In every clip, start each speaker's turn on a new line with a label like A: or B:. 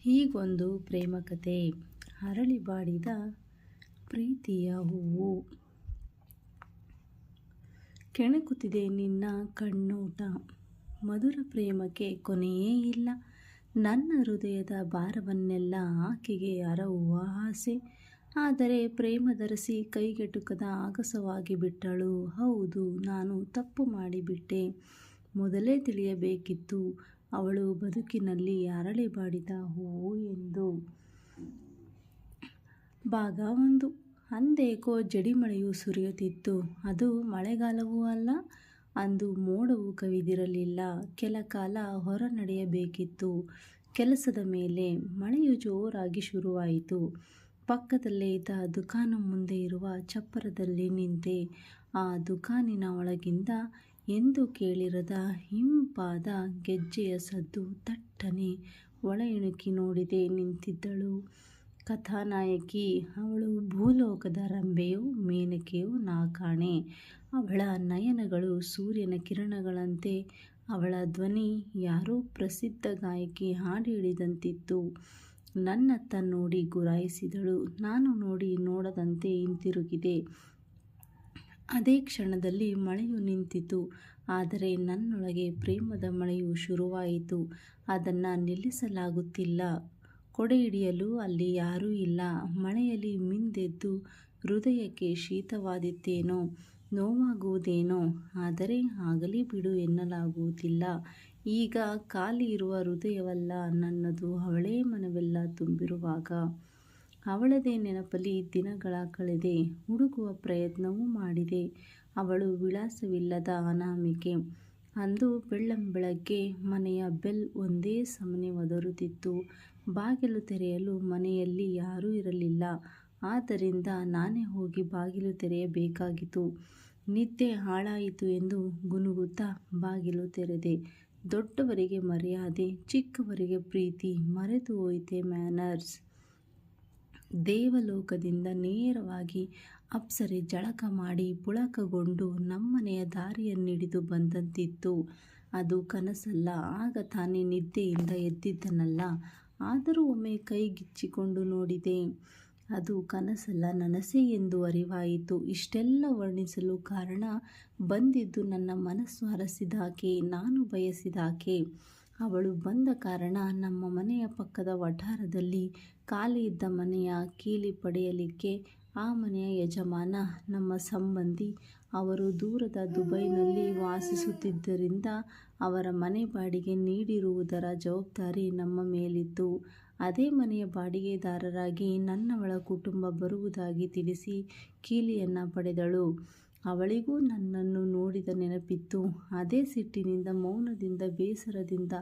A: ಹೀಗೊಂದು ಪ್ರೇಮಕತೆ ಅರಳಿ ಬಾಡಿದ ಪ್ರೀತಿಯ ಹೂವು. ಕೆಣಕುತ್ತಿದೆ ನಿನ್ನ ಕಣ್ಣೋಟ. ಮಧುರ ಪ್ರೇಮಕ್ಕೆ ಕೊನೆಯೇ ಇಲ್ಲ. ನನ್ನ ಹೃದಯದ ಭಾರವನ್ನೆಲ್ಲ ಆಕೆಗೆ ಅರವುವ ಆಸೆ. ಆದರೆ ಪ್ರೇಮದರಸಿ ಕೈಗೆಟುಕದ ಆಗಸವಾಗಿ ಬಿಟ್ಟಳು. ಹೌದು, ನಾನು ತಪ್ಪು ಮಾಡಿಬಿಟ್ಟೆ. ಮೊದಲೇ ತಿಳಿಯಬೇಕಿತ್ತು. ಅವಳು ಬದುಕಿನಲ್ಲಿ ಅರಳಿ ಬಾಡಿದ ಹೂವು ಎಂದು. ಭಾಗ ಒಂದು. ಅಂದೇಕೋ ಜಡಿಮಳೆಯು ಸುರಿಯುತ್ತಿತ್ತು. ಅದು ಮಳೆಗಾಲವೂ ಅಲ್ಲ, ಅಂದು ಮೋಡವು ಕವಿದಿರಲಿಲ್ಲ. ಕೆಲ ಕಾಲ ಹೊರ ನಡೆಯಬೇಕಿತ್ತು. ಕೆಲಸದ ಮೇಲೆ ಮಳೆಯು ಜೋರಾಗಿ ಶುರುವಾಯಿತು. ಪಕ್ಕದಲ್ಲೇ ಇದ್ದ ದುಖಾನ ಮುಂದೆ ಇರುವ ಚಪ್ಪರದಲ್ಲಿ ನಿಂತೆ. ಆ ದುಖಾನಿನ ಒಳಗಿಂದ ಎಂದು ಕೇಳಿರದ ಹಿಂಪಾದ ಗೆಜ್ಜೆಯ ಸದ್ದು ತಟ್ಟನೆ ಒಳ ಇಣುಕಿ ನೋಡಿದೆ ನಿಂತಿದ್ದಳು. ಕಥಾನಾಯಕಿ, ಅವಳು ಭೂಲೋಕದ ರಂಬೆಯೋ ಮೇನಕೆಯೋ ನಾಕಾಣೆ ಅವಳ ನಯನಗಳು ಸೂರ್ಯನ ಕಿರಣಗಳಂತೆ. ಅವಳ ಧ್ವನಿ ಯಾರೋ ಪ್ರಸಿದ್ಧ ಗಾಯಕಿ ಹಾಡು ಹಿಡಿದಂತಿತ್ತು. ನನ್ನತ್ತ ನೋಡಿ ಗುರಾಯಿಸಿದಳು. ನಾನು ನೋಡಿ ನೋಡದಂತೆ ಹಿಂತಿರುಗಿದೆ. ಅದೇ ಕ್ಷಣದಲ್ಲಿ ಮಳೆಯು ನಿಂತಿತು. ಆದರೆ ನನ್ನೊಳಗೆ ಪ್ರೇಮದ ಮಳೆಯು ಶುರುವಾಯಿತು. ಅದನ್ನು ನಿಲ್ಲಿಸಲಾಗುತ್ತಿಲ್ಲ. ಕೊಡೆ ಹಿಡಿಯಲು ಅಲ್ಲಿ ಯಾರೂ ಇಲ್ಲ. ಮಳೆಯಲ್ಲಿ ಮಿಂದೆದ್ದು ಹೃದಯಕ್ಕೆ ಶೀತವಾದಿತ್ತೇನೋ ನೋವಾಗುವುದೇನೋ, ಆದರೆ ಆಗಲಿ ಬಿಡು ಎನ್ನಲಾಗುವುದಿಲ್ಲ. ಈಗ ಖಾಲಿ ಇರುವ ಹೃದಯವಲ್ಲ, ನನ್ನದು ಅವಳೇ ಮನವೆಲ್ಲ ತುಂಬಿರುವಾಗ ಅವಳದೇ ನೆನಪಲ್ಲಿ ದಿನಗಳ ಕಳೆದೆ ಹುಡುಕುವ ಪ್ರಯತ್ನವೂ ಮಾಡಿದೆ. ಅವಳು ವಿಳಾಸವಿಲ್ಲದ ಅನಾಮಿಕೆ. ಅಂದು ಬೆಳ್ಳಂಬೆಳಗ್ಗೆ ಮನೆಯ ಬೆಲ್ ಒಂದೇ ಸಮನೆ ಒದರುತ್ತಿತ್ತು. ಬಾಗಿಲು ತೆರೆಯಲು ಮನೆಯಲ್ಲಿ ಯಾರೂ ಇರಲಿಲ್ಲ. ಆದ್ದರಿಂದ ನಾನೇ ಹೋಗಿ ಬಾಗಿಲು ತೆರೆಯಬೇಕಾಗಿತ್ತು. ನಿದ್ದೆ ಹಾಳಾಯಿತು ಎಂದು ಗುನುಗುತ್ತಾ ಬಾಗಿಲು ತೆರೆದೆ. ದೊಡ್ಡವರಿಗೆ ಮರ್ಯಾದೆ, ಚಿಕ್ಕವರಿಗೆ ಪ್ರೀತಿ, ಮರೆತು ಹೋಯಿತೆ ಮ್ಯಾನರ್ಸ್. ದೇವಲೋಕದಿಂದ ನೇರವಾಗಿ ಅಪ್ಸರೆ ಜಳಕ ಮಾಡಿ ಪುಳಕಗೊಂಡು ನಮ್ಮನೆಯ ದಾರಿಯನ್ನಿಡಿದು ಬಂದಂತಿತ್ತು. ಅದು ಕನಸಲ್ಲ, ಆಗ ತಾನೇ ನಿದ್ದೆಯಿಂದ ಎದ್ದಿದ್ದನಲ್ಲ. ಆದರೂ ಒಮ್ಮೆ ಕೈಗಿಚ್ಚಿಕೊಂಡು ನೋಡಿದೆ, ಅದು ಕನಸಲ್ಲ, ನನಸೇ ಎಂದು ಅರಿವಾಯಿತು. ಇಷ್ಟೆಲ್ಲ ವರ್ಣಿಸಲು ಕಾರಣ ಬಂದಿದ್ದು ನನ್ನ ಮನಸ್ಸು ಅರಸಿದಾಕೆ, ನಾನು ಬಯಸಿದಾಕೆ. ಅವಳು ಬಂದ ಕಾರಣ ನಮ್ಮ ಮನೆಯ ಪಕ್ಕದ ವಠಾರದಲ್ಲಿ ಖಾಲಿ ಇದ್ದ ಮನೆಯ ಕೀಲಿ ಪಡೆಯಲಿಕ್ಕೆ ಆ ಮನೆಯ ಯಜಮಾನ, ನಮ್ಮ ಸಂಬಂಧಿ, ಅವರು ದೂರದ ದುಬೈನಲ್ಲಿ ವಾಸಿಸುತ್ತಿದ್ದರಿಂದ ಅವರ ಮನೆ ಬಾಡಿಗೆ ನೀಡಿರುವುದರ ಜವಾಬ್ದಾರಿ ನಮ್ಮ ಮೇಲಿತ್ತು. ಅದೇ ಮನೆಯ ಬಾಡಿಗೆದಾರರಾಗಿ ನನ್ನವಳ ಕುಟುಂಬ ಬರುವುದಾಗಿ ತಿಳಿಸಿ ಕೀಲಿಯನ್ನು ಪಡೆದಳು. ಅವಳಿಗೂ ನನ್ನನ್ನು ನೋಡಿದ ನೆನಪಿತ್ತು. ಅದೇ ಸಿಟ್ಟಿನಿಂದ, ಮೌನದಿಂದ, ಬೇಸರದಿಂದ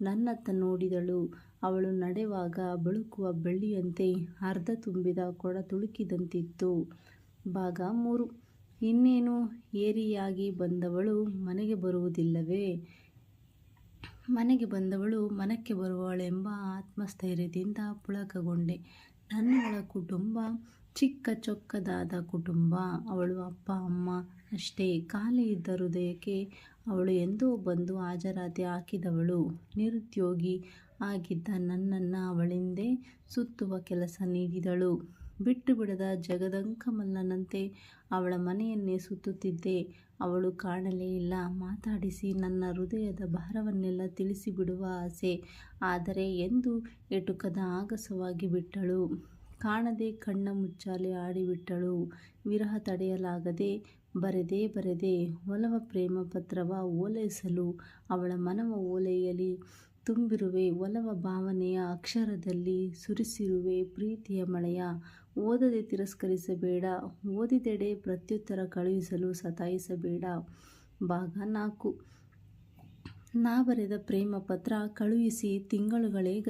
A: ನನ್ನತ್ತ ನೋಡಿದಳು. ಅವಳು ನಡೆವಾಗ ಬಳುಕುವ ಬೆಳ್ಳಿಯಂತೆ ಅರ್ಧ ತುಂಬಿದ ಕೊಡ ತುಳುಕಿದಂತಿತ್ತು. ಭಾಗ ಮೂರು. ಇನ್ನೇನು ಏರಿಯಾಗಿ ಬಂದವಳು ಮನೆಗೆ ಬರುವುದಿಲ್ಲವೇ? ಮನೆಗೆ ಬಂದವಳು ಮನಕ್ಕೆ ಬರುವಳೆಂಬ ಆತ್ಮಸ್ಥೈರ್ಯದಿಂದ ಪುಳಕಗೊಂಡೆ. ನನ್ನ ಕುಟುಂಬ ಚಿಕ್ಕ ಚೊಕ್ಕದಾದ ಕುಟುಂಬ, ಅವಳು ಅಪ್ಪ, ಅಮ್ಮ ಅಷ್ಟೇ. ಖಾಲಿ ಇದ್ದ ಹೃದಯಕ್ಕೆ ಅವಳು ಎಂದೋ ಬಂದು ಹಾಜರಾತಿ ಹಾಕಿದವಳು. ನಿರುದ್ಯೋಗಿ ಆಗಿದ್ದ ನನ್ನನ್ನು ಅವಳಿಂದೇ ಸುತ್ತುವ ಕೆಲಸ ನೀಡಿದಳು. ಬಿಟ್ಟು ಬಿಡದ ಜಗದಂಕಮಲ್ಲನಂತೆ ಅವಳ ಮನೆಯನ್ನೇ ಸುತ್ತುತ್ತಿದ್ದೆ. ಅವಳು ಕಾಣಲೇ ಇಲ್ಲ. ಮಾತಾಡಿಸಿ ನನ್ನ ಹೃದಯದ ಭಾರವನ್ನೆಲ್ಲ ತಿಳಿಸಿಬಿಡುವ ಆಸೆ. ಆದರೆ ಎಂದು ಎಟುಕದ ಆಗಸವಾಗಿ ಬಿಟ್ಟಳು. ಕಾಣದೆ ಕಣ್ಣ ಮುಚ್ಚಾಲೆ ಆಡಿಬಿಟ್ಟಳು. ವಿರಹ ತಡೆಯಲಾಗದೆ, ಬರೆದೇ, ಬರೆದೆ, ಒಲವ ಪ್ರೇಮ ಪತ್ರವ ಓಲೈಸಲು ಅವಳ ಮನವ ಓಲೆಯಲ್ಲಿ ತುಂಬಿರುವೆ ಒಲವ ಭಾವನೆಯ ಅಕ್ಷರದಲ್ಲಿ ಸುರಿಸಿರುವೆ ಪ್ರೀತಿಯ ಮಳೆಯ. ಓದದೆ ತಿರಸ್ಕರಿಸಬೇಡ, ಓದಿದೆಡೆ ಪ್ರತ್ಯುತ್ತರ ಕಳುಹಿಸಲು ಸತಾಯಿಸಬೇಡ. ಭಾಗ ನಾಲ್ಕು. ನಾ ಬರೆದ ಪ್ರೇಮ ಪತ್ರ ಕಳುಹಿಸಿ ತಿಂಗಳುಗಳೇ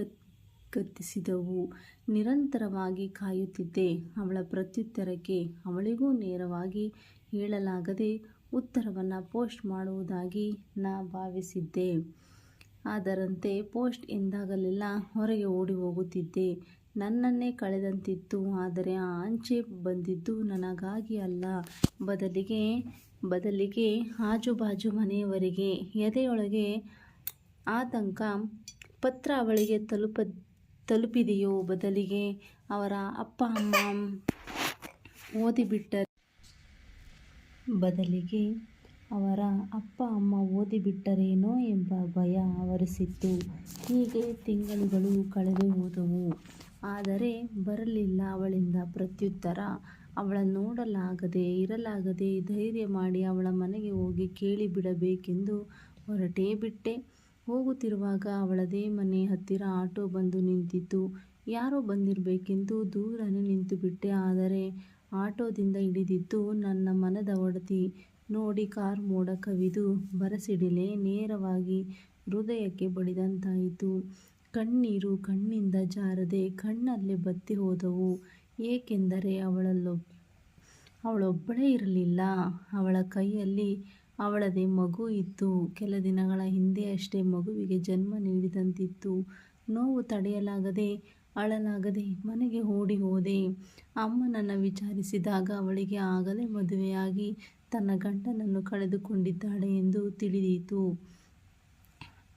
A: ಗತಿಸಿದವು ನಿರಂತರವಾಗಿ ಕಾಯುತ್ತಿದ್ದೆ. ಅವಳ ಪ್ರತ್ಯುತ್ತರಕ್ಕೆ ಅವಳಿಗೂ ನೇರವಾಗಿ ಹೇಳಲಾಗದೆ ಉತ್ತರವನ್ನು ಪೋಸ್ಟ್ ಮಾಡುವುದಾಗಿ ನಾ ಭಾವಿಸಿದ್ದೆ. ಅದರಂತೆ ಪೋಸ್ಟ್ ಎಂದಾಗಲೆಲ್ಲ ಹೊರಗೆ ಓಡಿ ಹೋಗುತ್ತಿದ್ದೆ. ನನ್ನನ್ನೇ ಕಳೆದಂತಿತ್ತು. ಆದರೆ ಆ ಅಂಚೆ ಬಂದಿದ್ದು ನನಗಾಗಿ ಅಲ್ಲ. ಬದಲಿಗೆ ಬದಲಿಗೆ ಆಜುಬಾಜು ಮನೆಯವರಿಗೆ. ಎದೆಯೊಳಗೆ ಆತಂಕ ಪತ್ರ ಅವಳಿಗೆ ತಲುಪ ತಲುಪಿದೆಯೋ ಬದಲಿಗೆ ಅವರ ಅಪ್ಪ, ಅಮ್ಮ ಓದಿಬಿಟ್ಟರೆ ಬದಲಿಗೆ ಅವರ ಅಪ್ಪ, ಅಮ್ಮ ಓದಿಬಿಟ್ಟರೇನೋ ಎಂಬ ಭಯ ಆವರಿಸಿತ್ತು. ಹೀಗೆ ತಿಂಗಳುಗಳು ಕಳೆದು ಹೋದವು. ಆದರೆ ಬರಲಿಲ್ಲ ಅವಳಿಂದ ಪ್ರತ್ಯುತ್ತರ. ಅವಳ ನೋಡಲಾಗದೆ, ಇರಲಾಗದೆ ಧೈರ್ಯ ಮಾಡಿ ಅವಳ ಮನೆಗೆ ಹೋಗಿ ಕೇಳಿಬಿಡಬೇಕೆಂದು ಹೊರಟೇ ಬಿಟ್ಟೆ. ಹೋಗುತ್ತಿರುವಾಗ ಅವಳದೇ ಮನೆ ಹತ್ತಿರ ಆಟೋ ಬಂದು ನಿಂತಿತು. ಯಾರೋ ಬಂದಿರಬೇಕೆಂದು ದೂರನೇ ನಿಂತುಬಿಟ್ಟೆ. ಆದರೆ ಆಟೋದಿಂದ ಇಳಿದಿದ್ದು ನನ್ನ ಮನದ ಒಡತಿ. ನೋಡಿ ಕಾರ್ ಮೋಡ ಕವಿದು ಬರಸಿಡಿಲೆ ನೇರವಾಗಿ ಹೃದಯಕ್ಕೆ ಬಡಿದಂತಾಯಿತು. ಕಣ್ಣೀರು ಕಣ್ಣಿಂದ ಜಾರದೆ ಕಣ್ಣಲ್ಲೇ ಬತ್ತಿ ಹೋದವು. ಏಕೆಂದರೆ ಅವಳೊಬ್ಬಳೇ ಇರಲಿಲ್ಲ. ಅವಳ ಕೈಯಲ್ಲಿ ಅವಳದೇ ಮಗು ಇತ್ತು. ಕೆಲ ದಿನಗಳ ಹಿಂದೆ ಅಷ್ಟೇ ಮಗುವಿಗೆ ಜನ್ಮ ನೀಡಿದಂತಿತ್ತು. ನೋವು ತಡೆಯಲಾಗದೆ ಅಳಲಾಗದೆ ಮನೆಗೆ ಓಡಿ ಹೋದೆ. ಅಮ್ಮನನ್ನು ವಿಚಾರಿಸಿದಾಗ ಅವಳಿಗೆ ಆಗಲೇ ಮದುವೆಯಾಗಿ ತನ್ನ ಗಂಡನನ್ನು ಕಳೆದುಕೊಂಡಿದ್ದಾಳೆ ಎಂದು ತಿಳಿದೀತು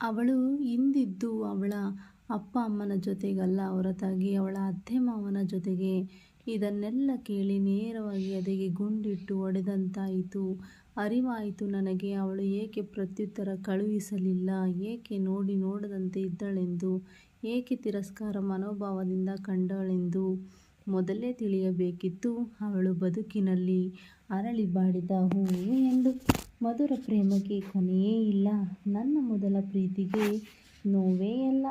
A: ಅವಳು ಹಿಂದಿದ್ದು ಅವಳ ಅಪ್ಪ ಅಮ್ಮನ ಜೊತೆಗಲ್ಲ, ಹೊರತಾಗಿ ಅವಳ ಅತ್ತೆ ಮಾವನ ಜೊತೆಗೆ. ಇದನ್ನೆಲ್ಲ ಕೇಳಿ ನೇರವಾಗಿ ಅದೆಗೆ ಗುಂಡಿಟ್ಟು ಒಡೆದಂತಾಯಿತು ಅರಿವಾಯಿತು ನನಗೆ ಅವಳು ಏಕೆ ಪ್ರತ್ಯುತ್ತರ ಕಳುಹಿಸಲಿಲ್ಲ, ಏಕೆ ನೋಡಿ ನೋಡದಂತೆ ಇದ್ದಳೆಂದು, ಏಕೆ ತಿರಸ್ಕಾರ ಮನೋಭಾವದಿಂದ ಕಂಡಳೆಂದು. ಮೊದಲೇ ತಿಳಿಯಬೇಕಿತ್ತು ಅವಳು ಬದುಕಿನಲ್ಲಿ ಅರಳಿ ಬಾಡಿದ ಹೂವು ಎಂದು. ಮಧುರ ಪ್ರೇಮಕ್ಕೆ ಕೊನೆಯೇ ಇಲ್ಲ. ನನ್ನ ಮೊದಲ ಪ್ರೀತಿಗೆ ನೋವೇ ಎಲ್ಲ.